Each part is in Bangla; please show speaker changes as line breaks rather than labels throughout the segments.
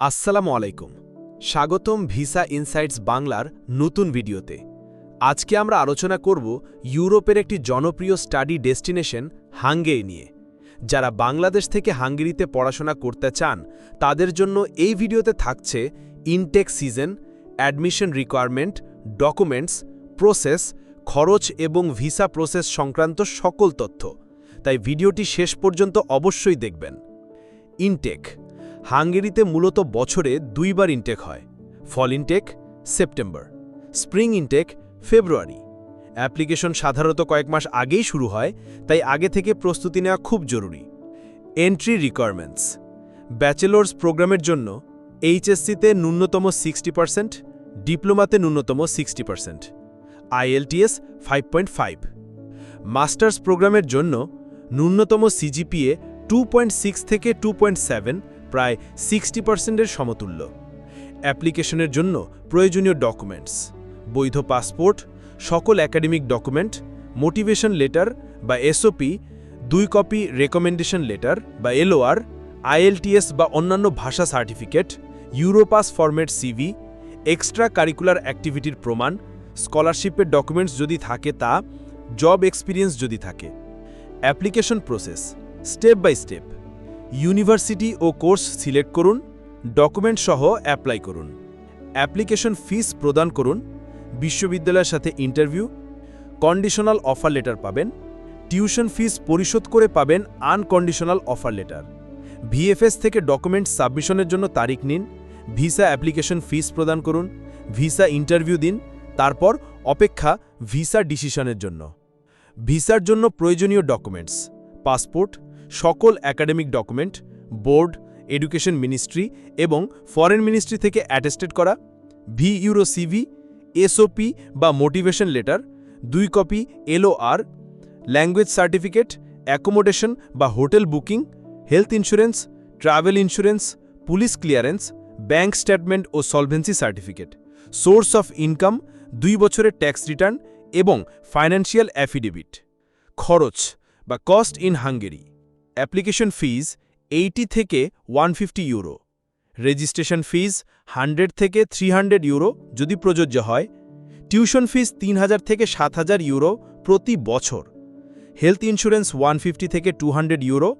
আসসালামু আলাইকুম। স্বাগতম ভিসা ইনসাইটস বাংলার নতুন ভিডিওতে। আজকে আমরা আলোচনা করব ইউরোপের একটি জনপ্রিয় স্টাডি ডেস্টিনেশন হাঙ্গেরি নিয়ে। যারা বাংলাদেশ থেকে হাঙ্গেরিতে পড়াশোনা করতে চান, তাদের জন্য এই ভিডিওতে থাকছে intake season, admission requirement, documents, process, খরচ এবং ভিসা প্রসেস সংক্রান্ত সকল তথ্য। তাই ভিডিওটি শেষ পর্যন্ত অবশ্যই দেখবেন। ইনটেক হাঙ্গেরিতে মূলত বছরে দুইবার ইনটেক হয় fall intake September spring intake February application সাধারণত কয়েক মাস আগেই শুরু হয়, তাই আগে থেকে প্রস্তুতি নেওয়া খুব জরুরি। এন্ট্রি রিকোয়ারমেন্টস ব্যাচেলর্স প্রোগ্রামের জন্য এইচএসসিতে ন্যূনতম সিক্সটি পার্সেন্ট ডিপ্লোমাতে ন্যূনতম sixty percent IELTS five point five masters প্রোগ্রামের জন্য ন্যূনতম সিজিপিএ টু পয়েন্ট সিক্স থেকে টু পয়েন্ট সেভেন প্রায় সিক্সটি পার্সেন্টের সমতুল্য। অ্যাপ্লিকেশনের জন্য প্রয়োজনীয় ডকুমেন্টস, বৈধ পাসপোর্ট, সকল একাডেমিক ডকুমেন্ট, মোটিভেশন লেটার বা এসওপি, দুই কপি রেকমেন্ডেশন লেটার বা এলওআর, আইএলটিএস বা অন্যান্য ভাষা certificate, Europass format CV, extra curricular অ্যাক্টিভিটির প্রমাণ, স্কলারশিপের ডকুমেন্টস যদি থাকে তা, জব এক্সপিরিয়েন্স যদি থাকে। Application process, step by step. University O course select করুন, ডকুমেন্ট সহ অ্যাপ্লাই করুন। অ্যাপ্লিকেশন ফিস প্রদান করুন, বিশ্ববিদ্যালয়ের সাথে ইন্টারভিউ, কন্ডিশনাল অফার লেটার পাবেন, টিউশন ফিস পরিশোধ করে পাবেন আনকন্ডিশনাল অফার লেটার। ভিএফএস থেকে ডকুমেন্ট সাবমিশনের জন্য তারিখ নিন, ভিসা অ্যাপ্লিকেশন ফিস প্রদান করুন, ভিসা ইন্টারভিউ দিন, তারপর অপেক্ষা ভিসা ডিসিশনের জন্য। ভিসার জন্য প্রয়োজনীয় ডকুমেন্টস, পাসপোর্ট সকল academic document, board, education ministry এবং ফরেন মিনিস্ট্রি থেকে অ্যাটেস্টেড করা, ভি ইউরো সিভি, এসওপি বা মোটিভেশন লেটার, দুই copy LOR, language certificate, accommodation বা hotel booking, health insurance, travel insurance, police clearance, bank statement O solvency certificate, source of income, দুই বছরের ট্যাক্স রিটার্ন এবং ফাইন্যান্সিয়াল অ্যাফিডেভিট। খরচ বা cost in Hungary. Application fees eighty থেকে one euro. Registration fees hundred থেকে থ্রি ইউরো যদি প্রযোজ্য হয়। টিউশন ফিজ তিন হাজার থেকে সাত হাজার ইউরো প্রতি বছর। হেলথ ইন্স্যুরেন্স ওয়ান থেকে two euro.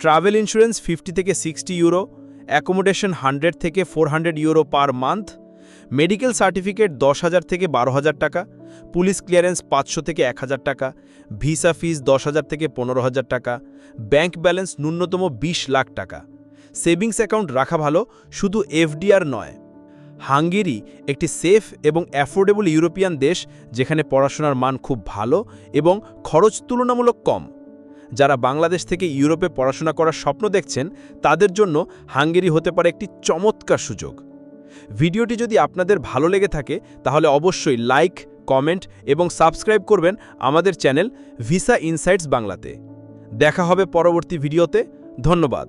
Travel insurance fifty থেকে সিক্সটি ইউরো। অ্যাকোমোডেশন হান্ড্রেড থেকে four euro per month. Medical certificate দশ হাজার থেকে বারো হাজার টাকা, পুলিশ ক্লিয়ারেন্স পাঁচশো থেকে এক হাজার টাকা, ভিসা ফিস দশ হাজার থেকে পনেরো হাজার টাকা, ব্যাংক ব্যালেন্স ন্যূনতম ২০ লাখ টাকা। সেভিংস অ্যাকাউন্ট রাখা ভালো, শুধু এফডিআর নয়। হাঙ্গেরি একটি সেফ এবং অ্যাফোর্ডেবল ইউরোপিয়ান দেশ, যেখানে পড়াশোনার মান খুব ভালো এবং খরচ তুলনামূলক কম। যারা বাংলাদেশ থেকে ইউরোপে পড়াশোনা করার স্বপ্ন দেখছেন, তাদের জন্য হাঙ্গেরি হতে পারে একটি চমৎকার সুযোগ। ভিডিওটি যদি আপনাদের ভালো লেগে থাকে, তাহলে অবশ্যই লাইক, কমেন্ট এবং সাবস্ক্রাইব করবেন আমাদের চ্যানেল ভিসা ইনসাইটস বাংলাতে। দেখা হবে পরবর্তী ভিডিওতে। ধন্যবাদ।